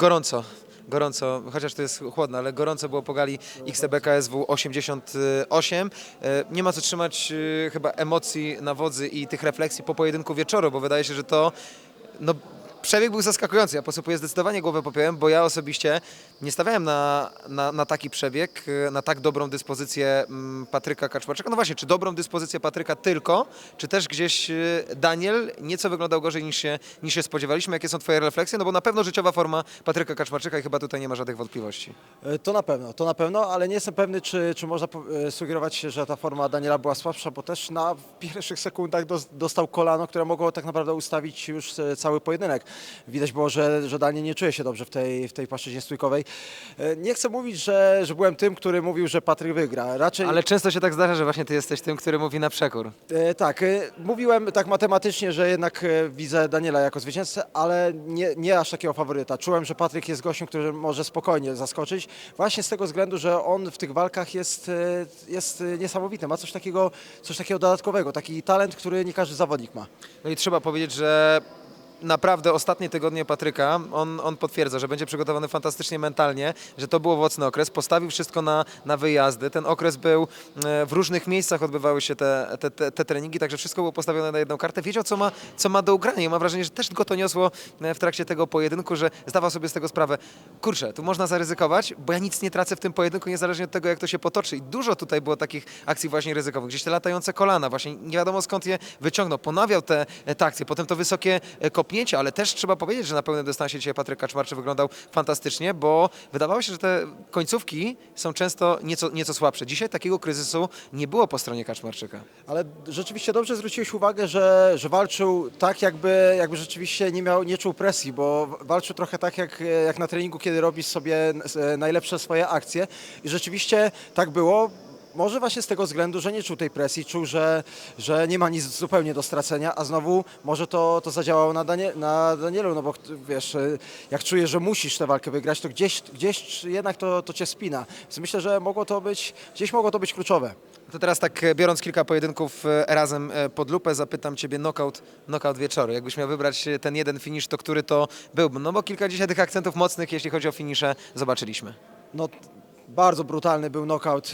Gorąco. Gorąco, chociaż to jest chłodno, ale gorąco było po gali XTB KSW 88. E, Nie ma co trzymać e, chyba emocji na wodzy i tych refleksji po pojedynku wieczoru, bo wydaje się, że to no, przebieg był zaskakujący. Ja posypuję zdecydowanie głowę popiołem, bo ja osobiście nie stawiałem na, na, na taki przebieg, e, na tak dobrą dyspozycję mm, Patryka Kaczmarczyka. No właśnie, czy dobrą dyspozycję Patryka tylko, czy też gdzieś e, Daniel nieco wyglądał gorzej niż się, niż się spodziewaliśmy? Jakie są twoje refleksje? No bo na pewno życiowa forma Patryka Kaczmarczyka i chyba tutaj nie ma żadnych wątpliwości. E, To na pewno, to na pewno, ale nie jestem pewny, czy, czy można e, sugerować się, że ta forma Daniela była słabsza, bo też na pierwszych sekundach dos- dostał kolano, które mogło tak naprawdę ustawić już e, cały pojedynek. Widać było, że, że Daniel nie czuje się dobrze w tej, w tej płaszczyźnie stójkowej. E, Nie chcę mówić, że, że byłem tym, który mówił, że Patryk wygra. Raczej Ale często się tak zdarza, że właśnie ty jesteś tym, który mówi na przekór. E, tak, e, mówiłem tak matematycznie, że jednak widzę Daniela jako zwycięzcę, ale nie, nie aż takiego faworyta. Czułem, że Patryk jest gościem, który może spokojnie zaskoczyć, właśnie z tego względu, że on w tych walkach jest, jest niesamowity. Ma coś takiego, coś takiego dodatkowego, taki talent, który nie każdy zawodnik ma. No i trzeba powiedzieć, że naprawdę ostatnie tygodnie Patryka, on, on potwierdza, że będzie przygotowany fantastycznie mentalnie, że to był owocny okres, postawił wszystko na, na wyjazdy. Ten okres był, e, w różnych miejscach odbywały się te, te, te, te treningi, także wszystko było postawione na jedną kartę. Wiedział, co ma, co ma do ugrania i mam wrażenie, że też go to niosło e, w trakcie tego pojedynku, że zdawał sobie z tego sprawę, kurczę, tu można zaryzykować, bo ja nic nie tracę w tym pojedynku, niezależnie od tego, jak to się potoczy. I dużo tutaj było takich akcji właśnie ryzykowych. Gdzieś te latające kolana, właśnie nie wiadomo skąd je wyciągnął. Ponawiał te, te akcje, potem to wysokie e, kopnięcie, ale też trzeba powiedzieć, że na pełnym dystansie dzisiaj Patryk Kaczmarczy wyglądał fantastycznie, bo wydawało się, że te końcówki są często nieco, nieco słabsze. Dzisiaj takiego kryzysu nie było po stronie Kaczmarczyka. Ale rzeczywiście dobrze zwróciłeś uwagę, że, że walczył tak, jakby, jakby rzeczywiście nie, miał, nie czuł presji, bo walczył trochę tak jak, jak na treningu, kiedy robisz sobie najlepsze swoje akcje. I rzeczywiście tak było. Może właśnie z tego względu, że nie czuł tej presji, czuł, że, że nie ma nic zupełnie do stracenia, a znowu może to, to zadziałało na, Danie, na Danielu, no bo wiesz, e, jak czujesz, że musisz tę walkę wygrać, to gdzieś, gdzieś jednak to, to cię spina. Więc myślę, że mogło to być, gdzieś mogło to być kluczowe. To teraz tak e, biorąc kilka pojedynków e, razem e, pod lupę, zapytam Ciebie knockout, knockout wieczoru. Jakbyś miał wybrać ten jeden finisz, to który to byłby? No bo kilka dzisiaj tych akcentów mocnych, jeśli chodzi o finisze, zobaczyliśmy. No, bardzo brutalny był knockout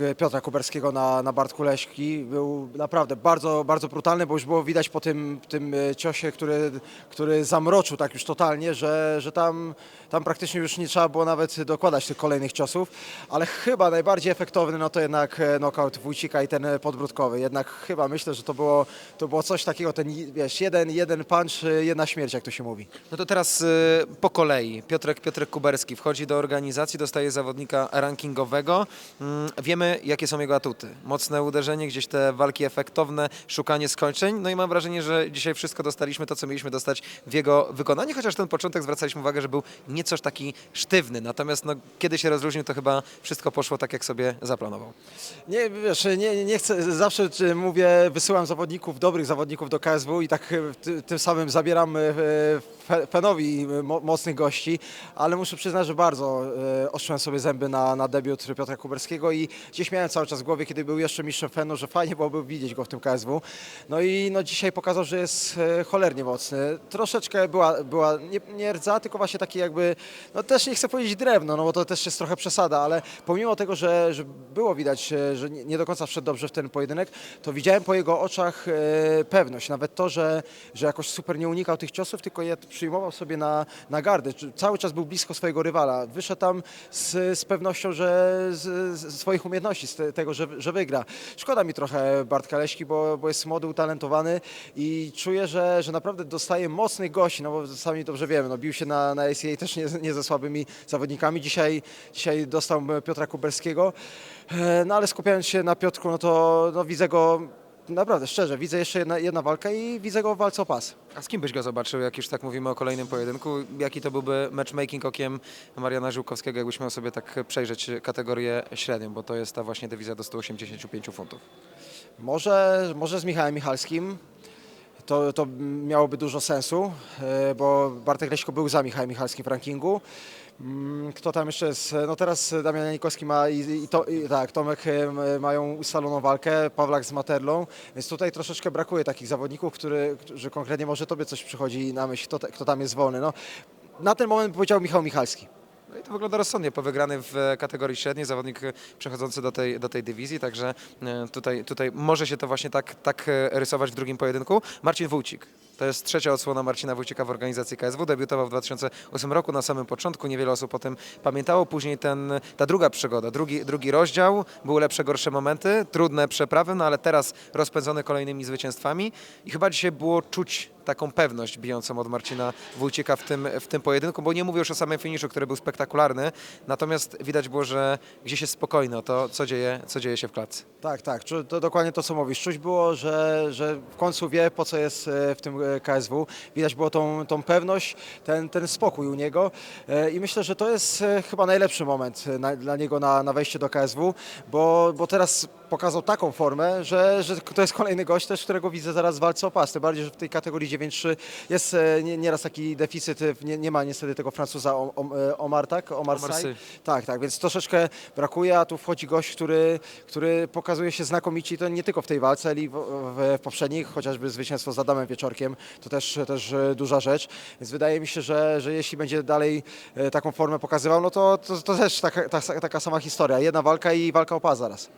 e, Piotra Kuberskiego na, na Bartku Leśki. Był naprawdę bardzo, bardzo brutalny, bo już było widać po tym, tym e, ciosie, który, który zamroczył tak już totalnie, że, że tam, tam praktycznie już nie trzeba było nawet dokładać tych kolejnych ciosów. Ale chyba najbardziej efektowny no to jednak e, knockout Wójcika i ten podbródkowy. Jednak chyba myślę, że to było, to było coś takiego, ten wiesz, jeden, jeden punch, jedna śmierć, jak to się mówi. No to teraz po kolei. Piotrek, Piotrek Kuberski wchodzi do organizacji, dostaje zawodnika rankingowego. Mm, Wiemy, jakie są jego atuty. Mocne uderzenie, gdzieś te walki efektowne, szukanie skończeń. No i mam wrażenie, że dzisiaj wszystko dostaliśmy to, co mieliśmy dostać w jego wykonaniu, chociaż ten początek zwracaliśmy uwagę, że był niecoś taki sztywny. Natomiast no, kiedy się rozluźnił, to chyba wszystko poszło tak, jak sobie zaplanował. Nie, wiesz, nie, nie chcę, zawsze mówię, wysyłam zawodników, dobrych zawodników do KSW i tak e, ty, tym samym zabieram e, fe- Fenowi mo, mocnych gości, ale muszę przyznać, że bardzo e, ostrzyłem sobie zęby na, na debiut Piotra Kuberskiego i gdzieś miałem cały czas w głowie, kiedy był jeszcze mistrzem Fenu, że fajnie byłoby widzieć go w tym KSW. No i no, dzisiaj pokazał, że jest e, cholernie mocny. Troszeczkę była, była nie, nie rdza, tylko właśnie taki jakby, no też nie chcę powiedzieć drewno, no bo to też jest trochę przesada, ale pomimo tego, że, że było widać, e, że nie, do końca wszedł dobrze w ten pojedynek, to widziałem po jego oczach e, pewność. Nawet to, że, że jakoś super nie unikał tych ciosów, tylko je przyjmował sobie na, na gardę. Cały czas był blisko swojego rywala. Wyszedł tam z, z pewnością, że z, z swoich umiejętności, z te, tego, że, że wygra. Szkoda mi trochę Bartka Leśki, bo, bo jest młody, utalentowany i czuję, że, że naprawdę dostaje mocnych gości, no bo sami dobrze wiemy, no bił się na, na też nie, nie ze słabymi zawodnikami. Dzisiaj, dzisiaj dostał Piotra Kuberskiego, E, no ale skupiając się na Piotrku, no to no, widzę go naprawdę szczerze, widzę jeszcze jedna, jedna walka i widzę go w walce o pas. A z kim byś go zobaczył, jak już tak mówimy o kolejnym pojedynku? Jaki to byłby matchmaking okiem Mariana Żółkowskiego, jakbyś miał sobie tak przejrzeć kategorię średnią, bo to jest ta właśnie dywizja do 185 funtów. Może, może z Michałem Michalskim. To, to miałoby dużo sensu, e, bo Bartek Leśko był za Michałem Michalskim w rankingu. Mm, Kto tam jeszcze jest? No teraz Damian Janikowski ma i, i, to, i tak, Tomek e, mają ustaloną walkę, Pawlak z Materlą, więc tutaj troszeczkę brakuje takich zawodników, który, którzy konkretnie może tobie coś przychodzi na myśl, kto, kto tam jest wolny. No, na ten moment powiedział Michał Michalski. No i to wygląda rozsądnie po wygranej w e, kategorii średniej, zawodnik e, przechodzący do tej, do tej dywizji, także e, tutaj, tutaj może się to właśnie tak, tak rysować w drugim pojedynku. Marcin Wójcik. To jest trzecia odsłona Marcina Wójcika w organizacji KSW. Debiutował w 2008 roku na samym początku. Niewiele osób o tym pamiętało. Później ten, ta druga przygoda, drugi, drugi rozdział. Były lepsze, gorsze momenty, trudne przeprawy, no ale teraz rozpędzony kolejnymi zwycięstwami. I chyba dzisiaj było czuć taką pewność bijącą od Marcina Wójcika w tym, w tym pojedynku, bo nie mówię już o samym finiszu, który był spektakularny, natomiast widać było, że gdzieś jest spokojno to, co dzieje, co dzieje się w klatce. Tak, tak, to dokładnie to, co mówisz. Czuć było, że, że w końcu wie, po co jest e, w tym e, KSW. Widać było tą, tą pewność, ten, ten spokój u niego E, i myślę, że to jest chyba najlepszy moment na, dla niego na, na wejście do KSW, bo, bo teraz pokazał taką formę, że, że to jest kolejny gość też, którego widzę zaraz w walce o pas. Tym bardziej, że w tej kategorii 9-3 jest e, nie- nieraz taki deficyt, e, nie, nie ma niestety tego Francuza O- O- e, Omar, tak? Omar, Omar Sy. Sy. Tak, tak, więc troszeczkę brakuje, a tu wchodzi gość, który, który pokazuje się znakomicie i to nie tylko w tej walce, ale i w, w, w poprzednich, chociażby zwycięstwo z Adamem Wieczorkiem, to też, też e, duża rzecz, więc wydaje mi się, że, że jeśli będzie dalej e, taką formę pokazywał, no to, to, to też taka, ta, taka sama historia, jedna walka i walka o pas zaraz.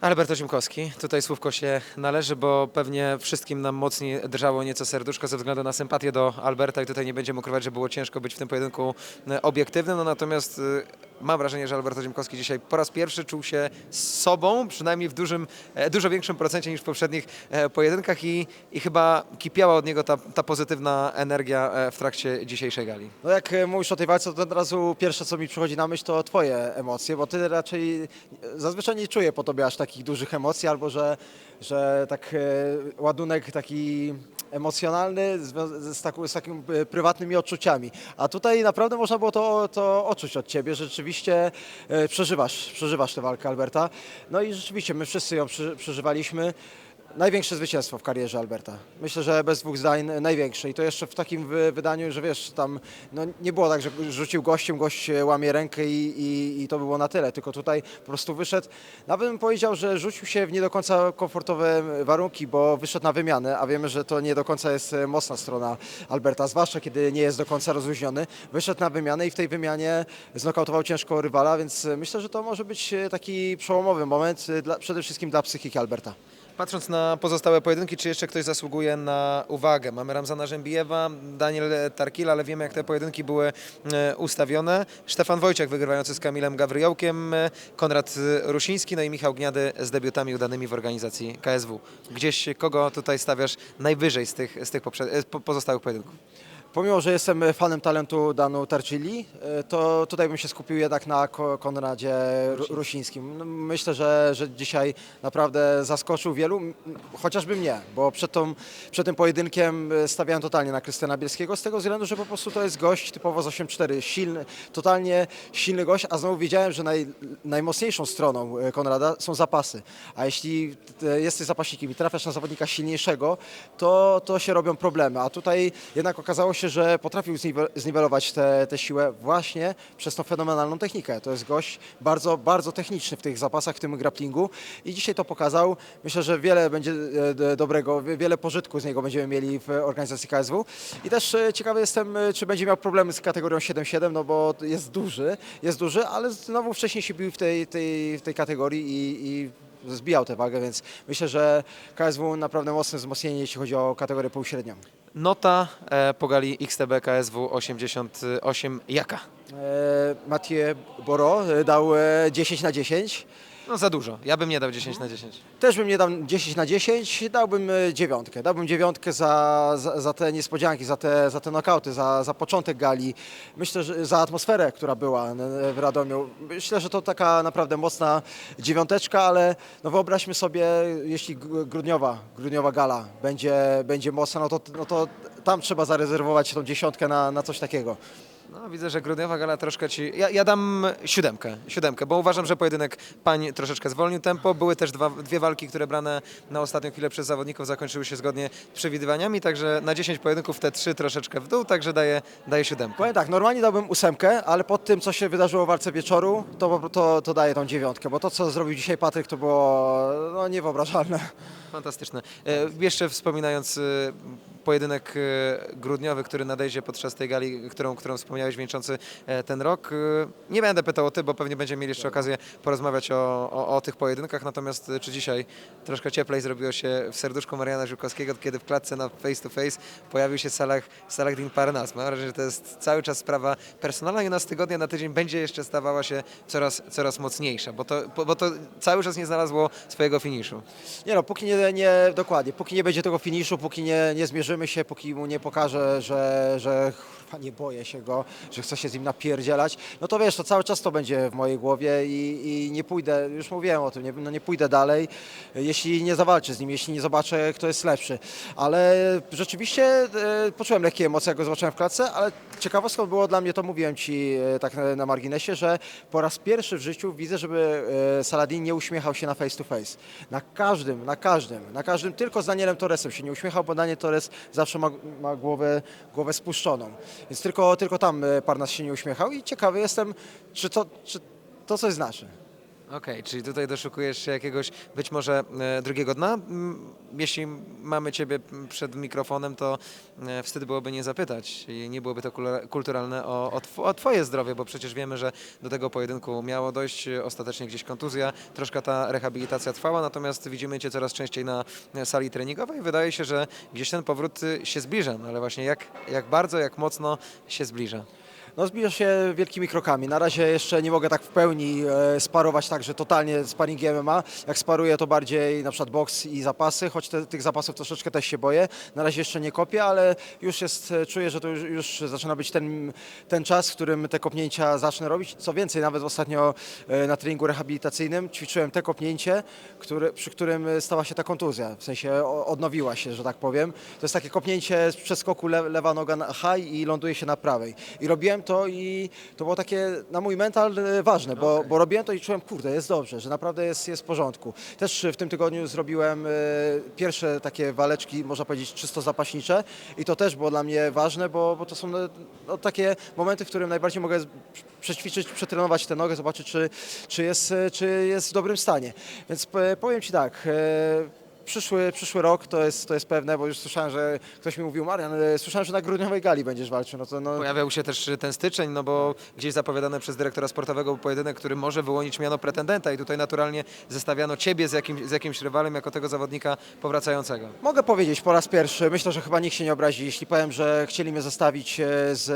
Alberto Ziemkowski, tutaj słówko się należy, bo pewnie wszystkim nam mocniej drżało nieco serduszko ze względu na sympatię do Alberta i tutaj nie będziemy ukrywać, że było ciężko być w tym pojedynku e, obiektywnym, no natomiast e, mam wrażenie, że Alberto Ziemkowski dzisiaj po raz pierwszy czuł się z sobą, przynajmniej w dużym, e, dużo większym procencie niż w poprzednich e, pojedynkach i, i chyba kipiała od niego ta, ta pozytywna energia e, w trakcie dzisiejszej gali. No jak mówisz o tej walce, to od razu pierwsze, co mi przychodzi na myśl, to twoje emocje, bo ty raczej zazwyczaj nie czuję po tobie aż takich dużych emocji, albo że, że tak ładunek taki emocjonalny zwią- z, taką, z takimi e, prywatnymi odczuciami. A tutaj naprawdę można było to, to odczuć od ciebie, że rzeczywiście e, przeżywasz, przeżywasz tę walkę Alberta. No i rzeczywiście my wszyscy ją prze, przeżywaliśmy. Największe zwycięstwo w karierze Alberta. Myślę, że bez dwóch zdań największe. I to jeszcze w takim wy- wydaniu, że wiesz, tam no, nie było tak, że rzucił gościem, gość łamie rękę i, i, i to było na tyle. Tylko tutaj po prostu wyszedł. Nawet bym powiedział, że rzucił się w nie do końca komfortowe warunki, bo wyszedł na wymianę, a wiemy, że to nie do końca jest e, mocna strona Alberta, zwłaszcza kiedy nie jest do końca rozluźniony. Wyszedł na wymianę i w tej wymianie znokautował ciężko rywala, więc e, myślę, że to może być e, taki przełomowy moment dla, przede wszystkim dla psychiki Alberta. Patrząc na pozostałe pojedynki, czy jeszcze ktoś zasługuje na uwagę? Mamy Ramzana Rzębijewa, Daniel Tarkil, ale wiemy jak te pojedynki były e, ustawione. Stefan Wojciech wygrywający z Kamilem Gawryjołkiem, e, Konrad Rusiński, no i Michał Gniady z debiutami udanymi w organizacji KSW. Gdzieś kogo tutaj stawiasz najwyżej z tych, z tych e, po- pozostałych pojedynków? Pomimo, że jestem fanem talentu Danu Tarcili, e, to tutaj bym się skupił jednak na Ko- Konradzie Ru- Rusińskim. No, Myślę, że, że dzisiaj naprawdę zaskoczył wielu, chociażby mnie, bo przed, tą, przed tym pojedynkiem e, stawiałem totalnie na Krystiana Bielskiego z tego względu, że po prostu to jest gość typowo z 8-4, silny, totalnie silny gość, a znowu wiedziałem, że naj, najmocniejszą stroną e, Konrada są zapasy. A jeśli e, jesteś zapaśnikiem i trafiasz na zawodnika silniejszego, to, to się robią problemy. A tutaj jednak okazało się, że potrafił zniwe- zniwelować tę siłę właśnie przez tą fenomenalną technikę. To jest gość bardzo, bardzo techniczny w tych zapasach, w tym grapplingu i dzisiaj to pokazał. Myślę, że wiele będzie e, dobrego, wie- wiele pożytku z niego będziemy mieli w organizacji KSW. I też e, ciekawy jestem, e, czy będzie miał problemy z kategorią 7-7, no bo jest duży, jest duży, ale znowu wcześniej się bił w tej, tej, w tej kategorii i, i zbijał tę wagę, więc myślę, że KSW naprawdę mocne wzmocnienie, jeśli chodzi o kategorię półśrednią. Nota e, po gali XTB KSW 88 jaka? E, Mathieu Boro e, dał e, 10 na 10. No za dużo. Ja bym nie dał 10 na 10. Też bym nie dał 10 na 10, dałbym e, dziewiątkę. Dałbym dziewiątkę za, za, za te niespodzianki, za te, za te nokauty, za, za początek gali. Myślę, że za atmosferę, która była w Radomiu. Myślę, że to taka naprawdę mocna dziewiąteczka, ale no wyobraźmy sobie, jeśli gr- grudniowa, grudniowa gala będzie, będzie mocna, no to, no to tam trzeba zarezerwować tą dziesiątkę na, na coś takiego. No, widzę, że grudniowa gala troszkę ci... Ja, ja dam siódemkę, siódemkę, bo uważam, że pojedynek pań troszeczkę zwolnił tempo. Były też dwa, dwie walki, które brane na ostatnią chwilę przez zawodników zakończyły się zgodnie z przewidywaniami, także na 10 pojedynków te trzy troszeczkę w dół, także daję, daję siódemkę. Powiem tak, normalnie dałbym ósemkę, ale po tym, co się wydarzyło w walce wieczoru, to, to, to daję tą dziewiątkę, bo to, co zrobił dzisiaj Patryk, to było no, niewyobrażalne. Fantastyczne. E, jeszcze wspominając e, pojedynek e, grudniowy, który nadejdzie podczas tej gali, którą, którą wspomniałeś, wieńczący e, ten rok. E, Nie będę pytał o ty, bo pewnie będziemy mieli jeszcze okazję porozmawiać o, o, o tych pojedynkach, natomiast czy dzisiaj troszkę cieplej zrobiło się w serduszku Mariana Żukowskiego, kiedy w klatce na face to face pojawił się Salah, Salahdin Parnas. Mam wrażenie, że to jest cały czas sprawa personalna i ona z tygodnia na tydzień będzie jeszcze stawała się coraz, coraz mocniejsza, bo to, bo bo to cały czas nie znalazło swojego finiszu. Nie no, póki nie, nie, dokładnie, póki nie będzie tego finiszu, póki nie, nie zmierzymy się, póki mu nie pokażę, że, że kurwa, nie boję się go, że chcę się z nim napierdzielać, no to wiesz, to cały czas to będzie w mojej głowie i, i nie pójdę, już mówiłem o tym, nie, no nie pójdę dalej, jeśli nie zawalczę z nim, jeśli nie zobaczę, kto jest lepszy. Ale rzeczywiście e, poczułem lekkie emocje, jak go zobaczyłem w klatce, ale ciekawostką było dla mnie, to mówiłem Ci e, tak na, na marginesie, że po raz pierwszy w życiu widzę, żeby e, Saladin nie uśmiechał się na face to face. Na każdym, na każdym, na każdym, tylko z Danielem Torresem się nie uśmiechał, bo Daniel Torres zawsze ma, ma głowę, głowę spuszczoną. Więc tylko, tylko tam e, Parnas się nie uśmiechał i ciekawy jestem, czy to, czy to coś znaczy. Okej, czyli tutaj doszukujesz się jakiegoś być może e, drugiego dna. Jeśli mamy Ciebie przed mikrofonem, to e, wstyd byłoby nie zapytać i nie byłoby to kulturalne o, o, tw- o Twoje zdrowie, bo przecież wiemy, że do tego pojedynku miało dojść, e, ostatecznie gdzieś kontuzja, troszkę ta rehabilitacja trwała, natomiast widzimy Cię coraz częściej na sali treningowej wydaje się, że gdzieś ten powrót się zbliża, no ale właśnie jak, jak bardzo, jak mocno się zbliża. No zbliża się wielkimi krokami. Na razie jeszcze nie mogę tak w pełni e, sparować tak, że totalnie sparingiem MMA. Jak sparuję to bardziej na przykład boks i zapasy, choć te, tych zapasów troszeczkę też się boję. Na razie jeszcze nie kopię, ale już jest, e, czuję, że to już, już zaczyna być ten, ten czas, w którym te kopnięcia zacznę robić. Co więcej, nawet ostatnio e, na treningu rehabilitacyjnym ćwiczyłem te kopnięcie, które, przy którym stała się ta kontuzja. W sensie odnowiła się, że tak powiem. To jest takie kopnięcie z przeskoku le, lewa noga na high i ląduje się na prawej. I robiłem to i to było takie na mój mental e, ważne, bo, Okej. bo robiłem to i czułem, kurde, jest dobrze, że naprawdę jest, jest w porządku. Też w tym tygodniu zrobiłem e, pierwsze takie waleczki, można powiedzieć, czysto zapaśnicze i to też było dla mnie ważne, bo, bo to są e, no, takie momenty, w którym najbardziej mogę przećwiczyć, przetrenować tę nogę, zobaczyć, czy, czy, jest, e, czy jest w dobrym stanie. Więc e, powiem Ci tak, e, Przyszły, przyszły rok to jest, to jest pewne, bo już słyszałem, że ktoś mi mówił, Marian, e, słyszałem, że na grudniowej gali będziesz walczył. No to no, Pojawiał się też ten styczeń, no bo gdzieś zapowiadany przez dyrektora sportowego był pojedynek, który może wyłonić miano pretendenta i tutaj naturalnie zestawiano ciebie z, jakim, z jakimś rywalem jako tego zawodnika powracającego. Mogę powiedzieć po raz pierwszy, myślę, że chyba nikt się nie obrazi, jeśli powiem, że chcieli mnie zestawić e, z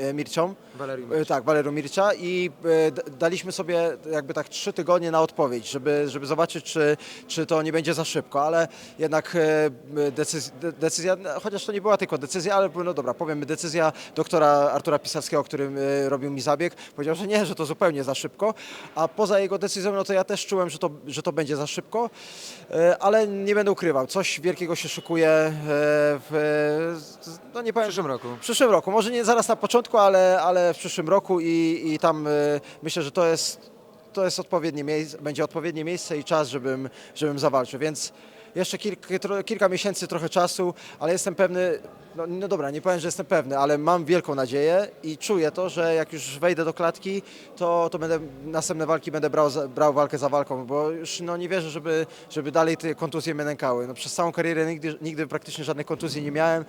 e, Mircią. Walerium. E, Tak, Walerią Mircza i e, daliśmy sobie jakby tak trzy tygodnie na odpowiedź, żeby, żeby zobaczyć, czy, czy to nie będzie za szybko, ale jednak e, decyzja, decyzja, no, chociaż to nie była tylko decyzja, ale no dobra, powiem, decyzja doktora Artura Pisarskiego, którym e, robił mi zabieg, powiedział, że nie, że to zupełnie za szybko, a poza jego decyzją, no to ja też czułem, że to, że to będzie za szybko, e, ale nie będę ukrywał, coś wielkiego się szykuje w, no nie W powiem, przyszłym roku. w przyszłym roku, może nie zaraz na początku, ale, ale w przyszłym roku i, i tam myślę, że to jest, to jest odpowiednie miejsce, będzie odpowiednie miejsce i czas, żebym, żebym zawalczył, więc jeszcze kilka, tro, kilka miesięcy, trochę czasu, ale jestem pewny, no, no dobra, nie powiem, że jestem pewny, ale mam wielką nadzieję i czuję to, że jak już wejdę do klatki, to, to będę następne walki będę brał, brał walkę za walką, bo już no, nie wierzę, żeby, żeby dalej te kontuzje mnie nękały. No, przez całą karierę nigdy, nigdy praktycznie żadnej kontuzji nie miałem.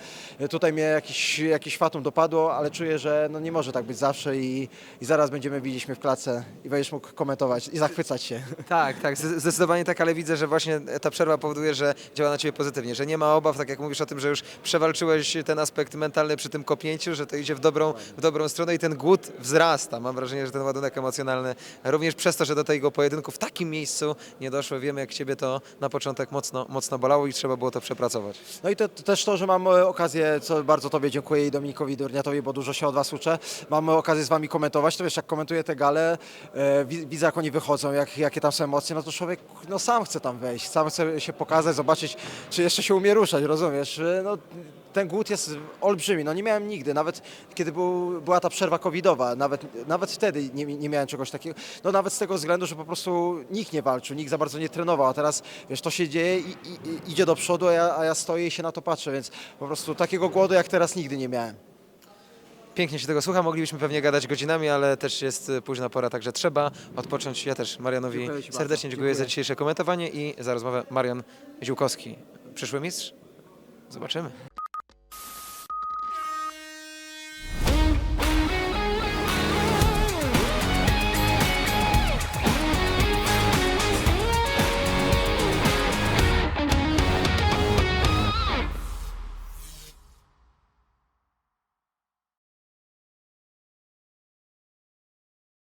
Tutaj mnie jakiś, jakiś fatum dopadło, ale czuję, że no, nie może tak być zawsze i, i zaraz będziemy widzieć mnie w klatce i będziesz mógł komentować i zachwycać się. Tak, tak, zde- zdecydowanie tak, ale widzę, że właśnie ta przerwa powoduje, że działa na ciebie pozytywnie, że nie ma obaw, tak jak mówisz o tym, że już przewalczyłeś ten aspekt mentalny przy tym kopnięciu, że to idzie w dobrą, w dobrą stronę i ten głód wzrasta. Mam wrażenie, że ten ładunek emocjonalny również przez to, że do tego pojedynku w takim miejscu nie doszło, wiemy jak ciebie to na początek mocno, mocno bolało i trzeba było to przepracować. No i to, to też to, że mam e, okazję, co bardzo Tobie dziękuję i Dominikowi Durniatowi, bo dużo się od Was uczę, mam okazję z Wami komentować, to wiesz, jak komentuję te gale, e, wi- widzę jak oni wychodzą, jak, jakie tam są emocje, no to człowiek no, sam chce tam wejść, sam chce się pokazać, zobaczyć, czy jeszcze się umie ruszać, rozumiesz? E, No, ten głód jest olbrzymi, no nie miałem nigdy, nawet kiedy był, była ta przerwa covidowa, nawet, nawet wtedy nie, nie miałem czegoś takiego, no nawet z tego względu, że po prostu nikt nie walczył, nikt za bardzo nie trenował, a teraz wiesz, to się dzieje i, i, i idzie do przodu, a ja, a ja stoję i się na to patrzę, więc po prostu takiego głodu jak teraz nigdy nie miałem. Pięknie się tego słucha, moglibyśmy pewnie gadać godzinami, ale też jest y, późna pora, także trzeba odpocząć. Ja też Marianowi Dziękuję bardzo. serdecznie dziękuję, za Dziękuję. dzisiejsze komentowanie i za rozmowę. Marian Ziółkowski, przyszły mistrz? Zobaczymy.